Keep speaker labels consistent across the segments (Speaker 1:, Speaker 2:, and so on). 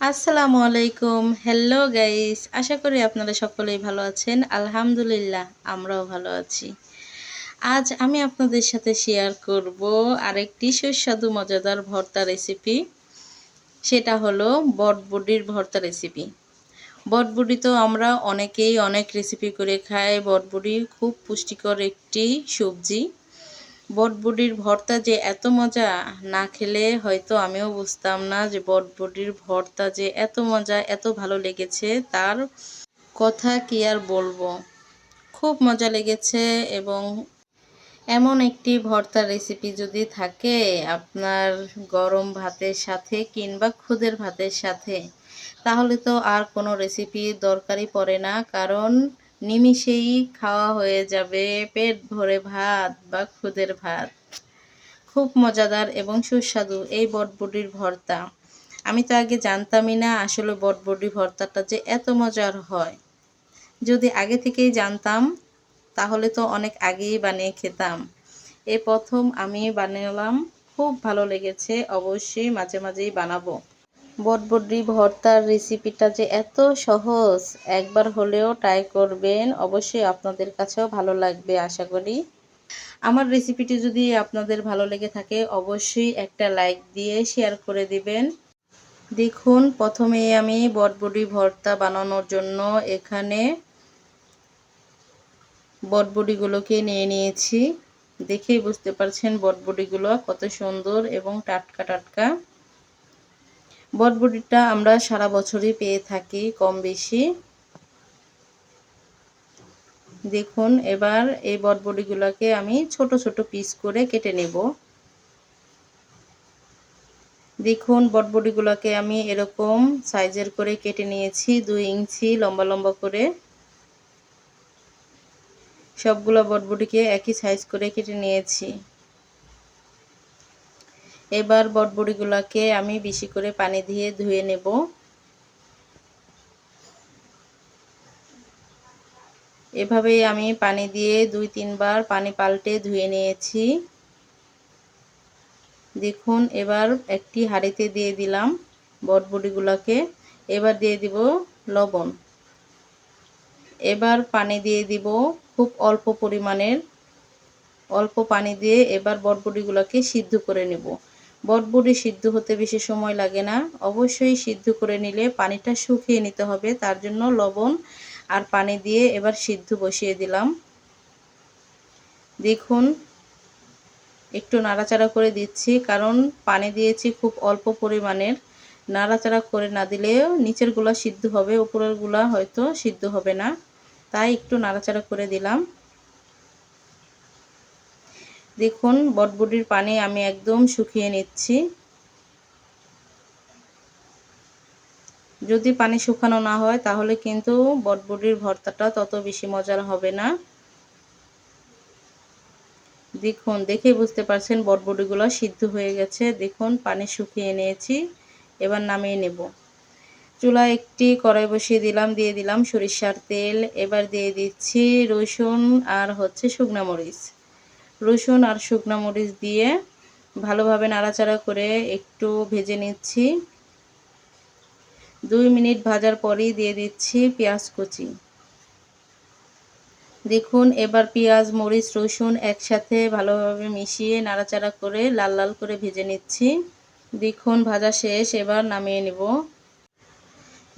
Speaker 1: আসসালামু আলাইকুম hello guys আশা করি আপনারা সকলেই ভালো আছেন। আলহামদুলিল্লাহ, আমরাও ভালো আছি। আজ আমি আপনাদের সাথে শেয়ার করব আরেকটি সুস্বাদু, মজাদার ভর্তা রেসিপি সেটা হলো বটবুডির ভর্তা রেসিপি বটবুডি তো আমরা অনেকেই অনেক রেসিপি করে খাই। বটবুডি খুব পুষ্টিকর একটি সবজি। বটবুডির ভর্তা যে এত মজা, না খেলে হয়তো আমিও বুঝতাম না যে বটবুডির ভর্তা যে এত মজা, এত ভালো লেগেছে, তার কথা কি আর বলব। খুব মজা লেগেছে এবং এমন একটি ভর্তা রেসিপি যদি থাকে আপনার গরম ভাতের সাথে কিংবা খুদের ভাতের সাথে, তাহলে তো আর কোনো রেসিপি দরকারই পড়ে না। কারণ নিমিষেই খাওয়া হয়ে যাবে পেট ভরে ভাত বা খুদের ভাত। খুব মজাদার এবং সুস্বাদু এই বটবডির ভর্তা। আমি তো আগে জানতামই না আসলে বটবডি ভর্তাটা যে এত মজার হয়। যদি আগে থেকেই জানতাম, তাহলে তো অনেক আগেই বানিয়ে খেতাম। এই প্রথম আমি বানালাম, খুব ভালো লেগেছে, অবশ্যই মাঝে মাঝেই বানাবো। বটবডি ভর্তার রেসিপিটা যে এত সহজ, একবার হলেও ট্রাই করবেন। অবশ্যই আপনাদের কাছেও ভালো লাগবে, আশা করি। আমার রেসিপিটি যদি আপনাদের ভালো লেগে থাকে, অবশ্যই একটা লাইক দিয়ে শেয়ার করে দিবেন। দেখুন, প্রথমে আমি বটবডি ভর্তা বানানোর জন্য এখানে বটবডিগুলোকে নিয়ে নিয়েছি। দেখেই বুঝতে পারছেন বটবডিগুলো কত সুন্দর এবং টাটকা টাটকা বটবটিটা আমরা সারা বছরই পেয়ে থাকি কম বেশি দেখুন, এবার এই বটবটিগুলোকে আমি ছোট ছোট পিস করে কেটে নেব। দেখুন, বটবটিগুলোকে আমি এরকম সাইজের করে কেটে নিয়েছি, দুই ইঞ্চি লম্বা লম্বা করে। সবগুলো বটবটিকে একই সাইজ করে কেটে নিয়েছি। এবার বটবড়িগুলোকে আমি বেশি করে পানি দিয়ে ধুয়ে নেব। এভাবেই আমি পানি দিয়ে দুই তিনবার পানি পাল্টে ধুয়ে নিয়েছি। দেখুন, এবার একটি হাঁড়িতে দিয়ে দিলাম বটবড়িগুলোকে। এবার দিয়ে দিব লবণ। এবার পানি দিয়ে দিব খুব অল্প পরিমাণের। অল্প পানি দিয়ে এবার বটবড়িগুলোকে সিদ্ধ করে নেব। বটবুটি সিদ্ধ হতে বেশি সময় লাগে না। অবশ্যই সিদ্ধ করে নিলে পানিটা শুকিয়ে নিতে হবে। তার জন্য লবণ আর পানি দিয়ে এবার সিদ্ধ বসিয়ে দিলাম। দেখুন, একটু নাড়াচাড়া করে দিচ্ছি, কারণ পানি দিয়েছি খুব অল্প পরিমাণের। নাড়াচাড়া করে না দিলেও নিচেরগুলা সিদ্ধ হবে, উপরেরগুলা হয়তো সিদ্ধ হবে না। তাই একটু নাড়াচাড়া করে দিলাম। দেখুন, বটবটির পানি আমি একদম শুকিয়ে নিচ্ছি। যদি পানি শুকানো না হয়, তাহলে কিন্তু বটবটির ভর্তাটা তত বেশি মজার হবে না। দেখুন দেখে বুঝতে পারছেন বটবটিগুলো সিদ্ধ হয়ে গেছে। দেখুন, পানি শুকিয়ে নিয়েছি। এবার নামিয়ে নেব। চুলা একটি কড়াই বসিয়ে দিলাম, দিয়ে দিলাম সরিষার তেল। এবার দিয়ে দিচ্ছি রসুন আর হচ্ছে শুকনা মরিচ। রসুন আর শুকনো মরিচ দিয়ে ভালোভাবে নাড়াচাড়া করে একটু ভেজে নিচ্ছি। দুই মিনিট ভাজার পরেই দিয়ে দিচ্ছি পেঁয়াজ কুচি। দেখুন, এবার পেঁয়াজ, মরিচ, রসুন একসাথে ভালোভাবে মিশিয়ে নাড়াচাড়া করে লাল লাল করে ভেজে নিচ্ছি। দেখুন, ভাজা শেষ, এবার নামিয়ে নেব।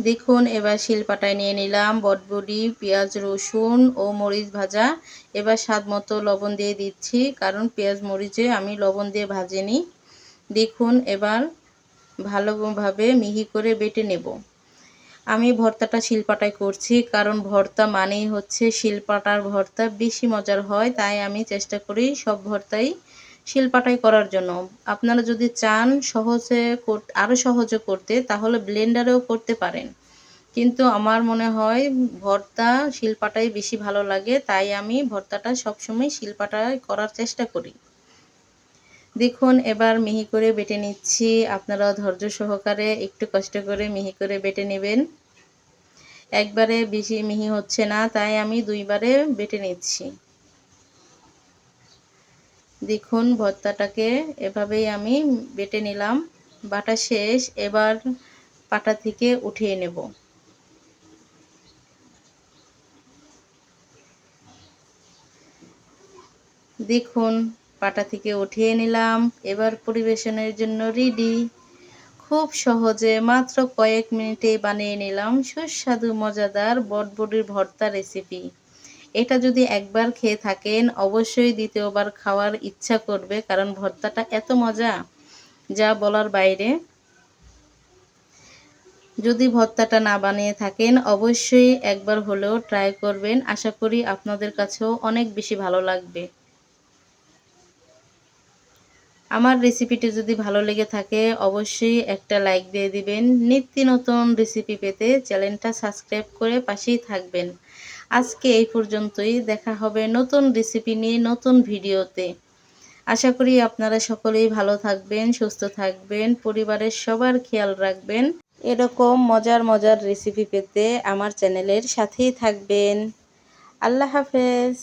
Speaker 1: দেখুন, এবার শিলপাটায় নিয়ে নিলাম বটবডি, পেঁয়াজ, রসুন ও মরিচ ভাজা। এবার স্বাদ মতো লবণ দিয়ে দিচ্ছি, কারণ পেঁয়াজ, মরিচে আমি লবণ দিয়ে ভাজিনি। দেখুন, এবার ভালোভাবে মিহি করে বেটে নেব। আমি ভর্তাটা শিলপাটায় করছি, কারণ ভর্তা মানেই হচ্ছে শিলপাটার ভর্তা বেশি মজার হয়, তাই আমি চেষ্টা করি সব ভর্তাই শিলপাটাই করার জন্য। আপনারা যদি চান সহজে আরও সহজে করতে, তাহলে ব্লেন্ডারেও করতে পারেন। কিন্তু আমার মনে হয় ভর্তা, শিলপাটাই বেশি ভালো লাগে, তাই আমি ভর্তাটা সবসময় শিলপাটায় করার চেষ্টা করি। দেখুন, এবার মিহি করে বেটে নিচ্ছি। আপনারা ধৈর্য সহকারে একটু কষ্ট করে মিহি করে বেটে নেবেন। একবারে বেশি মিহি হচ্ছে না, তাই আমি দুইবারে বেটে নিচ্ছি। দেখুন, ভর্তাটাকে এভাবেই আমি বেটে নিলাম। বাটা শেষ, এবার পাটা থেকে উঠিয়ে নেব। দেখুন, পাটা থেকে উঠিয়ে নিলাম। এবার পরিবেশনের জন্য রেডি খুব সহজে মাত্র কয়েক মিনিটে বানিয়ে নিলাম সুস্বাদু, মজাদার বটবটির ভর্তা রেসিপি এটা যদি একবার খেয়ে থাকেন, অবশ্যই দ্বিতীয়বার খাওয়ার ইচ্ছা করবে, কারণ ভর্তাটা এত মজা, যা বলার বাইরে। যদি ভর্তাটা না বানিয়ে থাকেন, অবশ্যই একবার হলেও ট্রাই করবেন। আশা করি আপনাদের কাছেও অনেক বেশি ভালো লাগবে। আমার রেসিপিটি যদি ভালো লেগে থাকে, অবশ্যই একটা লাইক দিয়ে দিবেন। নিত্য নতুন রেসিপি পেতে চ্যানেলটা সাবস্ক্রাইব করে পাশেই থাকবেন। আজকে এই পর্যন্তই। দেখা হবে নতুন রেসিপি নিয়ে নতুন ভিডিওতে। আশা করি আপনারা সকলেই ভালো থাকবেন, সুস্থ থাকবেন, পরিবারের সবার খেয়াল রাখবেন। এরকম মজার মজার রেসিপি পেতে আমার চ্যানেলের সাথেই থাকবেন। আল্লাহ হাফেজ।